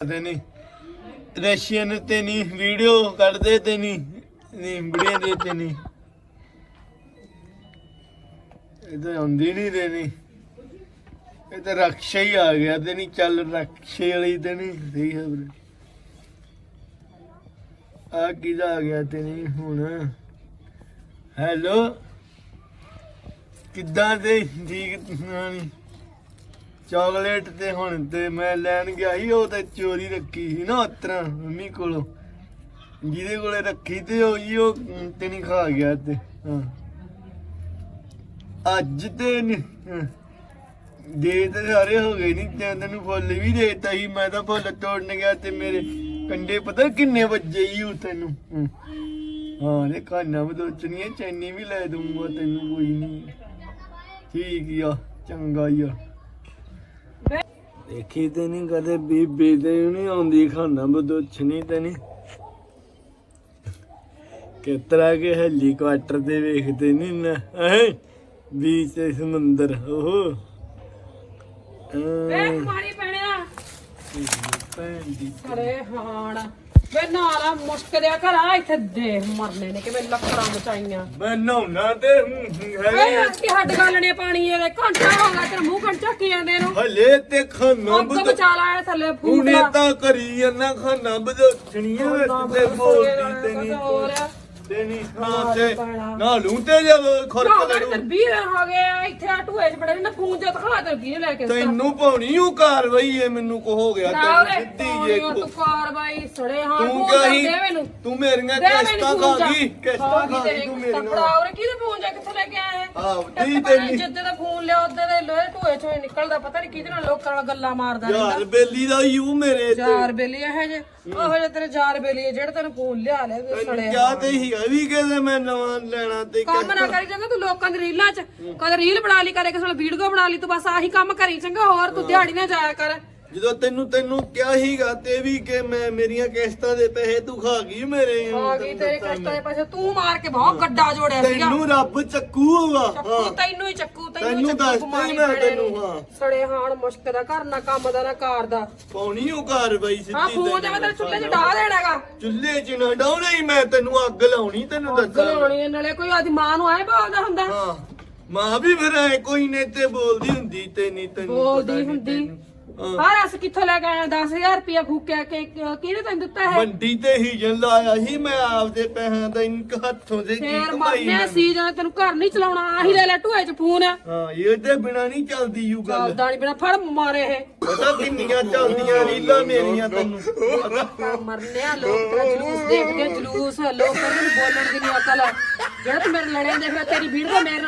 ਕਰਦੇ ਨਹੀਂ ਰਸ਼ੀਅਨ ਤੇ ਨਹੀਂ ਵੀਡੀਓ ਕੱਢਦੇ ਤੇ ਨਹੀਂ ਨਹੀਂ ਵੀਡੀਓ ਦੇ ਤੇ ਨਹੀਂ ਇਹ ਤਾਂ ਨਹੀਂ ਤੇ ਨਹੀਂ ਇਹ ਤਾਂ ਰਕਸ਼ਾ ਹੀ ਆ ਗਿਆ ਤੇ ਨਹੀਂ ਚੱਲ ਰਕਸ਼ੇ ਵਾਲੀ ਤੇ ਨਹੀਂ ਸਹੀ ਖਬਰ। ਆ ਕਿਹਦਾ ਆ ਗਿਆ ਤੇ ਨਹੀਂ ਹੁਣ? ਹੈਲੋ ਕਿੱਦਾਂ ਤੇ ਠੀਕ ਨਹੀਂ ਚਾਕਲੇਟ ਤੇ ਹੁਣ ਤੇ ਮੈਂ ਲੈਣ ਗਿਆ ਸੀ ਉਹ ਤੇ ਚੋਰੀ ਰੱਖੀ ਸੀ ਨਾ ਉਤਰਾ ਮੰਮੀ ਕੋਲੋਂ। ਜਿਹਦੇ ਕੋਲੇ ਰੱਖੀ ਤੇ ਉਹ ਹੀ ਉਹ ਤੇ ਨਹੀਂ ਖਾ ਗਿਆ ਤੇ ਹਾਂ। ਅੱਜ ਤੇ ਨੀ, ਦੇ ਤੇ ਸਾਰੇ ਹੋ ਗਏ ਨਹੀਂ ਤੇ ਤੈਨੂੰ ਫੁੱਲ ਵੀ ਦੇਤਾ ਸੀ ਮੈਂ ਤਾਂ ਫੁੱਲ ਤੋੜਨ ਗਿਆ ਤੇ ਮੇਰੇ ਕੰਡੇ ਪਤਾ ਕਿੰਨੇ ਵੱਜੇ ਹੀ ਉਹ ਤੈਨੂੰ ਹਾਂ। ਇਹ ਕਾਨਾ ਬਦੋਚਣੀਆਂ ਚੈਨੀ ਵੀ ਲੈ ਦੂੰਗਾ ਤੈਨੂੰ ਕੋਈ ਨਹੀਂ ਠੀਕ ਆ ਚੰਗਾ ਹੀ ਦੇਖੀ ਤੇ ਨਹੀਂ ਕਦੇ ਬੀਬੀ ਤੇ ਨਹੀਂ ਆਉਂਦੀ ਖਾਣਾ ਬਦੋਛਣੀ ਤੇ ਨਹੀਂ ਕਿਤਰਾ ਕੇ ਹੈਲੀਕਾਪਟਰ ਤੇ ਵੇਖਦੇ ਨਹੀਂ ਨਾ। ਹੈ? ਬੀਚ ਤੇ ਸਮੁੰਦਰ ਉਹ। ਵੇ ਪਾਣੀ ਪੈਣਿਆ ਭੈਣ ਦੀ ਹਾਣ। ਵੇ ਨਾਲਾ ਮੁਸ਼ਕ ਦਿਆ ਘਰਾ ਇੱਥੇ ਦੇਖ ਮਰਨੇ ਨੇ ਕਿਵੇਂ ਲੱਕੜਾਂ ਮਚਾਈਆਂ। ਮੈਂ ਨਹਾਉਣਾ ਤੇ ਵੇ ਹੈ ਕੀ ਹੱਡ ਗੱਲ ਨੇ ਪਾਣੀ ਇਹਦੇ ਘੰਟਾ ਹੋ ਗਿਆ ਤੇਰਾ ਮੂੰਹ ਕੰਨ ਚੱਕੀ ਜਾਂਦੇ ਨੂੰ? ਹਲੇ ਤੇ ਖਾਣਾ ਅੱਗ ਬਦ ਬਚਾ ਲਾਇਆ ਥੱਲੇ ਫੂਕ ਹੁਣੇ ਲਾ। ਤਾਂ ਕਰੀ ਜਾਂਦਾ ਖਾਣਾ ਬਦੋਛਣੀਆਂ ਵਿੱਚ ਤੇ ਬੋਲਦੀ ਤੇ ਨਹੀਂ ਹੋਰ ਤੇ ਨਹੀਂ ਹਾਂ ਤੇ ਨਾ ਲੂੰ ਤੇ ਜਦੋਂ ਖੁਰਕ ਨਾ ਲੜੂ ਤੇ 20 ਦਿਨ ਹੋ ਗਏ ਆ, ਇੱਥੇ ਆ ਟੂਏ ਚ ਬੜੇ ਨੇ ਫੋਨ ਤੇ ਦਿਖਾ ਤੇ ਕੀ ਲੈ ਕੇ ਦਿੱਤਾ? ਤੈਨੂੰ ਪਾਉਣੀ ਉਹ ਕਾਰਵਾਈ ਏ ਮੈਨੂੰ ਕੋ ਹੋ ਗਿਆ ਨਾ ਤੈਨੂੰ ਉਰੇ, ਸਿੱਧੀ ਜੇ ਪਾਉਣੀ ਉਹ ਤੂੰ ਕਾਰਵਾਈ ਸੜੇ ਹਾਂ ਤੂੰ ਫੋਨ ਕਹੀ ਦੇ ਮੈਨੂੰ। ਤੂੰ ਮੇਰੀਆਂ ਦੇ ਕਿਸ਼ਤਾਂ ਮੈਨੂੰ ਖਾ ਫੋਨ ਗਈ ਜਾ। ਕਿਸ਼ਤਾਂ ਖਾ ਖਾ ਗਈ ਗਈ ਤੂੰ ਤੇਰੇ ਮੇਰੀਆਂ ਕੱਪੜਾ ਉਰੇ ਕਿਹਦੇ ਫੋਨ ਜਾ ਕਿੱਥੋਂ ਲੈ ਕੇ ਆਏ ਆਹ, ਤੇ ਦੀ ਪਤਾ ਨੀ ਤੇਰੀ- ਜਿੱਦੇ ਦਾ ਫੋਨ ਲਿਆ ਉਹਦੇ ਦੇ ਲੋਹੇ ਢੋਏ ਚੋਂ ਹੀ ਨਿਕਲਦਾ ਪਤਾ ਨਹੀਂ ਕਿਹਦੇ ਨਾਲ ਲੋਕਾਂ ਨਾਲ ਗੱਲਾਂ ਮਾਰਦਾ ਯਾਰ ਰਹਿੰਦਾ ਬੇਲੀ ਦਾ ਯੂ ਮੇਰੇ ਤੇ। ਯਾਰ ਬੇਲੀ ਇਹ ਜੇ ਉਹ ਜੇ ਤੇਰੇ ਯਾਰ ਬੇਲੀ ਹੈ ਜਿਹੜੇ ਤੈਨੂੰ ਫੋਨ ਲਿਆ ਲੈ ਤੇ ਸੜੇ ਕਿਆ ਤੇ ਹੀ ਵੀ ਕਹਿੰਦੇ ਮੈਂ ਨਵਾਂ ਲੈਣਾ ਤੇ ਕੰਮ ਨਾ ਕਰੀ ਚੰਗਾ ਤੂੰ ਲੋਕਾਂ ਦੀ ਰੀਲਾਂ 'ਚ। ਕਦੇ ਰੀਲ ਬਣਾ ਲਈ ਕਦੇ ਕਿਸੇ ਨਾਲ ਵੀਡੀਓ ਬਣਾ ਲਈ ਤੂੰ ਬਸ ਆਹੀ ਕੰਮ ਕਰੀ ਚੰਗਾ ਹੋਰ ਤੂੰ ਦਿਹਾੜੀ ਨਾ ਜਾਇਆ ਕਰ। ਜਦੋਂ ਤੈਨੂੰ ਤੈਨੂੰ ਕਿਹਾ ਹੀਗਾ ਤੇ ਵੀ ਕਿ ਮੈਂ ਮੇਰੀਆਂ ਕਿਸ਼ਤਾਂ ਦੇ ਪੈਸੇ ਤੂੰ ਖਾ ਗਈ ਮੇਰੇ ਆ ਗਈ ਤੇਰੇ ਕਸ਼ਟਾਂ ਦੇ ਪੈਸੇ ਤੂੰ ਮਾਰ ਕੇ ਬਹੁਤ ਗੱਡਾ ਜੋੜਿਆ ਸੀਗਾ। ਤੈਨੂੰ ਰੱਬ ਚੱਕੂਗਾ ਚੱਕੂ ਤੈਨੂੰ ਹੀ ਚੱਕੂ ਤੈਨੂੰ ਤੈਨੂੰ ਚੱਕੂ ਦੱਸਤਾ ਬਿਮਾਰੀ ਹੀ ਮੈਂ ਤੈਨੂੰ, ਨੂੰ। ਹਾਂ। ਸੜੇ ਹਾਣ ਮੁਸ਼ਕ ਦਾ ਘਰ ਨਾ ਕੰਮ ਦਾ ਨਾ ਕਾਰ ਦਾ। ਪਾਉਣੀ ਉਹ ਕਾਰਵਾਈ ਸਿੱਧੀ ਹਾਂ ਫੋਨ ਤੇ ਮੈਂ ਤੇਰੇ ਚੁੱਲ੍ਹੇ 'ਚ ਡਾਹ ਦੇਣਾਗਾ ਚੁੱਲ੍ਹੇ 'ਚ ਨਾ ਡਾਉਣਾ ਹੀ ਮੈਂ ਤੈਨੂੰ ਅੱਗ ਲਾਉਣੀ ਤੈਨੂੰ ਦੱਸਾਂ। ਗਲਾਉਣੀ ਨਾਲੇ ਕੋਈ ਆਦੀ ਮਾਂ ਨੂੰ ਆਏ ਬੋਲਦਾ ਹੁੰਦਾ। ਹਾਂ। ਮਾਂ ਵੀ ਫਿਰ ਐ ਕੋਈ ਨੇ ਤੇ ਬੋਲਦੀ ਹੁੰਦੀ ਤੇ ਨਹੀਂ ਤੈਨੂੰ ਪਤਾ ਬੋਲਦੀ ਹੁੰਦੀ। ਤੈਨੂੰ। ਹਾਂ। ਹਾਂ ਰਸ ਕਿੱਥੋਂ ਲੈ ਕੇ ਆਇਆ? 10000 ਰੁਪਇਆ ਫੂਕਿਆ। ਕਿ ਕਿ- ਕਿਹਨੇ ਤੈਨੂੰ ਦਿੱਤਾ ਹੈ ਮੰਡੀ ਤੇ ਹੀ ਜਨ ਲਾਇਆ ਸੀ ਮੈਂ ਆਪਦੇ ਪੈਸਿਆਂ ਦਾ ਇਨਕ ਹੱਥੋਂ ਦੇ ਕੀ ਫੇਰ ਕਮਾਈ ਮਰਨੇ ਮੈਂ। ਸੀ ਜਾਂ ਤੈਨੂੰ ਘਰ ਨਹੀਂ ਚਲਾਉਣਾ? ਆਹੀ ਲੈ ਲੈ ਟੂਏ 'ਚ ਫੋਨ। ਹਾਂ ਇਹਦੇ ਬਿਨਾ ਨਹੀਂ ਚੱਲਦੀ ਯੂ ਗੱਲ। ਚੱਲਦਾ ਨਹੀਂ ਬਿਨਾ ਫੜ ਮਾਰੇ ਇਹ। ਪਤਾ ਕਿੰਨੀਆਂ ਚੱਲਦੀਆਂ ਰੀਲਾਂ ਮੇਰੀਆਂ ਤੈਨੂੰ। ਮਰਨੇ ਆ ਲੋਕ ਤੇਰਾ ਜਲੂਸ ਦੇਖਦੇ ਆ, ਜਲੂਸ। ਲੋਕ ਕਹਿੰਦੇ ਨੇ ਬੋਲਣ ਦੀ ਨਹੀਂ ਅਕਲ। ਜਿਹੜਾ ਤੂੰ ਮੇਰੇ ਲੜਿਆ ਦੇਖ ਤੇਰੀ ਵੀਡੀਓ ਮੇਰੇ